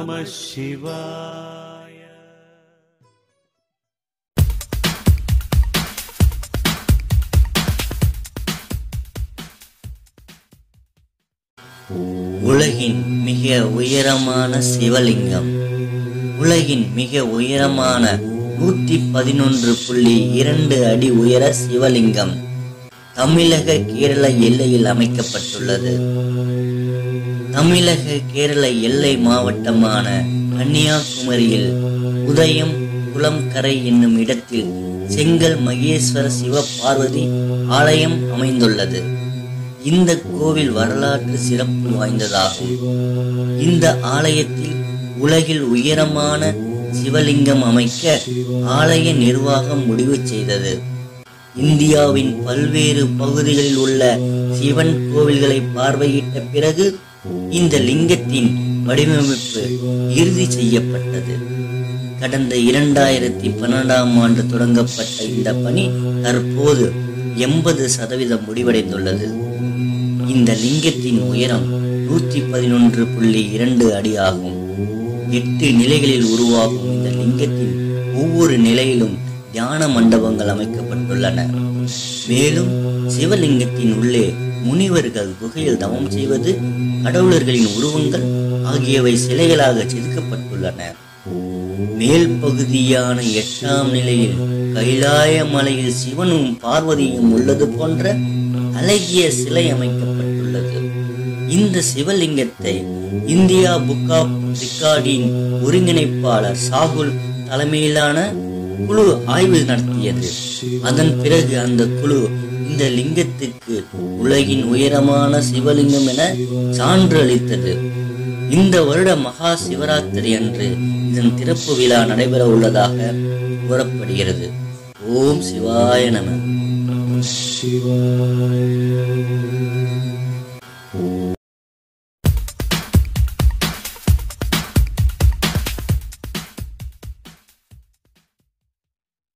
நம சிவாய. உலகின் மிக உயரமான சிவலிங்கம். உலகின் மிக உயரமான நூற்றி பதினொன்று புள்ளி இரண்டு அடி உயர சிவலிங்கம் தமிழக கேரள எல்லையில் அமைக்கப்பட்டுள்ளது. தமிழக கேரள எல்லை மாவட்டமான கன்னியாகுமரியில் உதயம் குளம்கரை என்னும் இடத்தில் செங்கல் மகேஸ்வர சிவ பார்வதி ஆலயம் அமைந்துள்ளது. இந்த கோவில் வரலாற்று சிறப்பு வாய்ந்ததாகும். இந்த ஆலயத்தில் உலகில் உயரமான சிவலிங்கம் அமைக்க ஆலய நிர்வாகம் முடிவு செய்தது. இந்தியாவின் பல்வேறு பகுதிகளில் உள்ள சிவன் கோவில்களை பார்வையிட்ட பிறகு இந்த லிங்கத்தின் வடிவமைப்பு இறுதி செய்யப்பட்டது. கடந்த இரண்டாயிரத்தி பன்னெண்டாம் ஆண்டு தொடங்கப்பட்ட இந்த பணி தற்போது எண்பது சதவீதம் முடிவடைந்துள்ளது. இந்த லிங்கத்தின் உயரம் நூற்றி பதினொன்று புள்ளி இரண்டு அடி ஆகும். எட்டு நிலைகளில் உருவாகும் இந்த லிங்கத்தின் ஒவ்வொரு நிலையிலும் தியான மண்டபங்கள் அமைக்கப்பட்டுள்ளன. மேலும் சிவலிங்கத்தின் உள்ளே முனிவர்கள் குகையில் தவம் செய்வது கடவுளர்களின் உருவங்கள் ஆகியவை சிலைகளாக செதுக்கப்பட்டுள்ளன. மேல் பகுதியான எட்டாம் நிலையில் கைலாய மலையில் சிவனும் பார்வதியும் உள்ளது போன்ற அழகிய சிலை அமைக்கப்பட்டுள்ளது. இந்த சிவலிங்கத்தை இந்தியா புக் ஆஃப் ரிகார்டின் ஒருங்கிணைப்பாளர் சாகுல் தலைமையிலான குழு ஆய்வு நடத்தியது. அதன் பிறகு அந்த குழு இந்த லிங்கத்துக்கு உலகின் உயரமான சிவலிங்கம் என சான்று அளித்தது இந்த வருட மகா சிவராத்திரி அன்று இதன் திறப்பு விழா நடைபெற உள்ளதாக கூறப்படுகிறது. ஓம் சிவாய நம சிவாய.